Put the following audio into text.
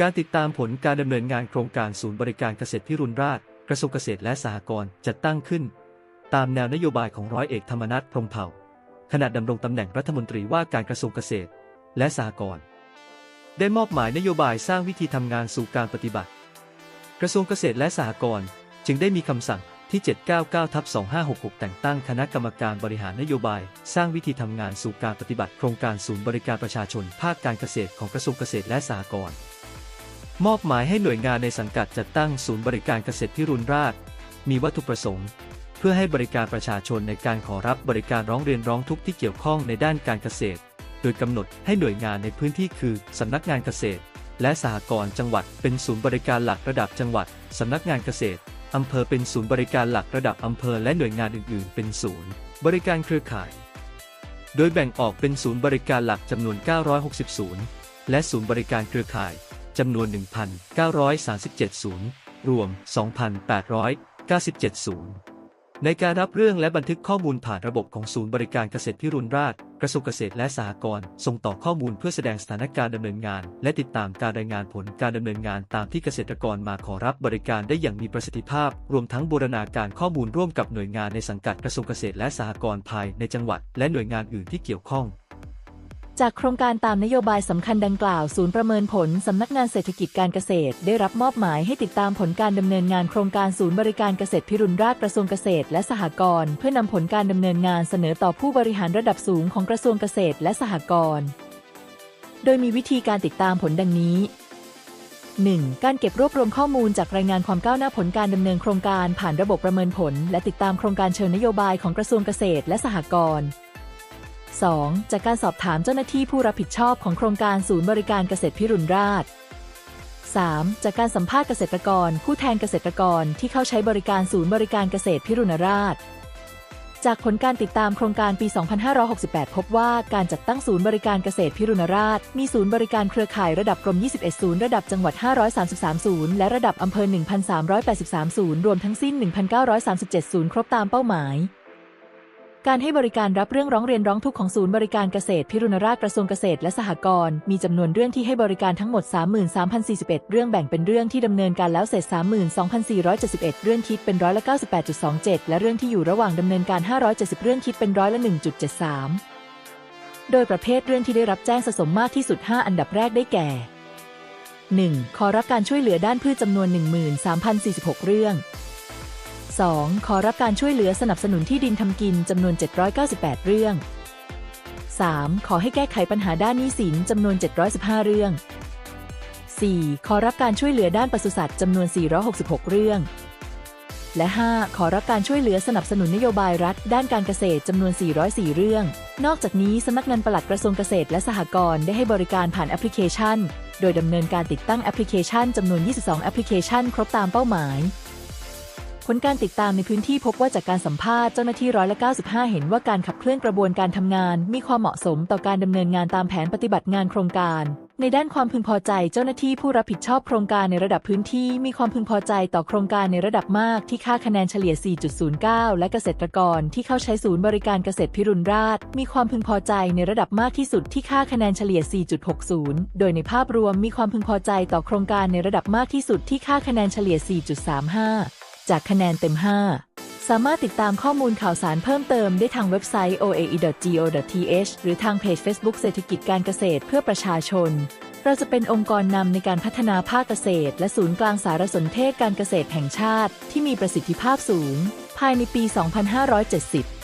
การติดตามผลการดำเนินงานโครงการศูนย์บริการเกษตรพิรุณราชกระทรวงเกษตรและสหกรณ์จัดตั้งขึ้น ตามแนวนโยบายของร้อยเอกธรรมนัฐพรมเผ่า ขณะดำรงตำแหน่งรัฐมนตรีว่าการกระทรวงเกษตร และสหกรณ์ได้มอบหมายนโยบายสร้างวิธีทำงานสู่การปฏิบัติ กระทรวงเกษตรและสหกรณ์จึงได้มีคำสั่งที่ 799ทับ2566 แต่งตั้งคณะกรรมการบริหารนโยบาย สร้างวิธีทำงานสู่การปฏิบัติโครงการศูนย์บริการประชาชนภาคการเกษตรของกระทรวงเกษตรและสหกรณ์ มอบหมายให้หน่วยงานในสังกัดจัดตั้งศูนย์บริการเกษตรพิรุณราช มีวัตถุประสงค์ เพื่อให้บริการประชาชนในการขอรับบริการร้องเรียนร้องทุกข์ที่เกี่ยวข้องในด้านการเกษตร โดยกำหนดให้หน่วยงานในพื้นที่คือ สำนักงานเกษตร และสหกรณ์จังหวัด เป็นศูนย์บริการหลักระดับจังหวัด สำนักงานเกษตรอำเภอเป็นศูนย์บริการหลักระดับอำเภอและหน่วยงานอื่น ๆ เป็นศูนย์ บริการเครือข่าย โดยแบ่งออกเป็นศูนย์บริการหลักจำนวน 960 ศูนย์ และศูนย์บริการเครือข่าย จำนวน 1,937 ศูนย์ รวม 2,897 ศูนย์ ในการรับเรื่องและบันทึกข้อมูลผ่านระบบของศูนย์บริการเกษตรพิรุณราช กระทรวงเกษตรและสหกรณ์ ส่งต่อข้อมูลเพื่อแสดงสถานการณ์ดำเนินงาน และติดตามการรายงานผลการดำเนินงานตามที่เกษตรกรมาขอรับบริการได้อย่างมีประสิทธิภาพ รวมทั้งบูรณาการข้อมูลร่วมกับหน่วยงานในสังกัดกระทรวงเกษตรและสหกรณ์ภายในจังหวัด และหน่วยงานอื่นที่เกี่ยวข้อง จากโครงการตามนโยบายสำคัญดังกล่าว ศูนย์ประเมินผลสำนักงานเศรษฐกิจการเกษตร ได้รับมอบหมายให้ติดตามผลการดำเนินงานโครงการศูนย์บริการเกษตรพิรุณราชกระทรวงเกษตรและสหกรณ์เพื่อนำผลการดำเนินงานเสนอต่อผู้บริหารระดับสูงของกระทรวงเกษตรและสหกรณ์โดยมีวิธีการติดตามผลดังนี้ 1. การเก็บรวบรวมข้อมูลจากรายงานความก้าวหน้าผลการดำเนินโครงการผ่านระบบประเมินผล และติดตามโครงการเชิงนโยบายของกระทรวงเกษตรและสหกรณ์ 2. จากการสอบถามเจ้าหน้าที่ผู้รับผิดชอบของโครงการศูนย์บริการเกษตรพิรุณราช 3. จากการสัมภาษณ์เกษตรกร ผู้แทนเกษตรกรที่เข้าใช้บริการศูนย์บริการเกษตรพิรุณราช จากผลการติดตามโครงการปี 2568 พบว่าการจัดตั้งศูนย์บริการเกษตรพิรุณราช มีศูนย์บริการเครือข่ายระดับกรม 21 ศูนย์ระดับจังหวัด 533 ศูนย์และระดับอำเภอ 1,383 ศูนย์รวมทั้งสิ้น 1,937 ศูนย์ครบตามเป้าหมาย การให้บริการรับเรื่องร้องเรียนร้องทุกข์ของศูนย์บริการเกษตรพิรุณราชกระทรวงเกษตรและสหกรณ์มีจำนวนเรื่องที่ให้บริการทั้งหมด 33,041 เรื่องแบ่งเป็นเรื่องที่ดำเนินการแล้วเสร็จ 32,471 เรื่องคิดเป็นร้อยละ98.27 และเรื่องที่อยู่ระหว่างดำเนินการ 570 เรื่องคิดเป็นร้อยละ 1.73 โดยประเภทเรื่องที่ได้รับแจ้งสะสมมากที่สุด 5 อันดับแรกได้แก่ 1. ขอรับการช่วยเหลือด้านพืชจำนวน 13,046 เรื่อง 2. ขอรับการช่วยเหลือสนับสนุนที่ดินทำกินจำนวน 798 เรื่อง 3. ขอให้แก้ไขปัญหาด้านหนี้สินจำนวน 715 เรื่อง 4. ขอรับการช่วยเหลือด้านปศุสัตว์จำนวน 466 เรื่อง และ 5. ขอรับการช่วยเหลือสนับสนุนนโยบายรัฐ ด้านการเกษตรจำนวน 404 เรื่อง นอกจากนี้สำนักงานปลัดกระทรวงเกษตรและสหกรณ์ได้ให้บริการผ่านแอปพลิเคชัน โดยดำเนินการติดตั้งแอปพลิเคชันจำนวน 22 แอปพลิเคชัน ครบตามเป้าหมาย ผลการติดตามในพื้นที่พบว่าจากการสัมภาษณ์เจ้าหน้าที่ร้อยละ95 เห็นว่าการขับเคลื่อนกระบวนการทำงาน มีความเหมาะสมต่อการดำเนินงานตามแผนปฏิบัติงานโครงการ ในด้านความพึงพอใจเจ้าหน้าที่ผู้รับผิดชอบโครงการในระดับพื้นที่ มีความพึงพอใจต่อโครงการในระดับมากที่ค่าคะแนนเฉลี่ย 4.09 และเกษตรกรที่เข้าใช้ศูนย์บริการเกษตรพิรุณราช มีความพึงพอใจในระดับมากที่สุดที่ค่าคะแนนเฉลี่ย 4.60 โดยในภาพรวมมีความพึงพอใจต่อโครงการในระดับมากที่สุดที่ค่าคะแนนเฉลี่ย 4.35 จากคะแนนเต็ม 5 สามารถติดตามข้อมูลข่าวสารเพิ่มเติมได้ทางเว็บไซต์ oae.go.th หรือทางเพจ Facebook เศรษฐกิจการเกษตรเพื่อประชาชน เราจะเป็นองค์กรนำในการพัฒนาภาคเกษตร และศูนย์กลางสารสนเทศการเกษตรแห่งชาติ ที่มีประสิทธิภาพสูง ภายในปี 2570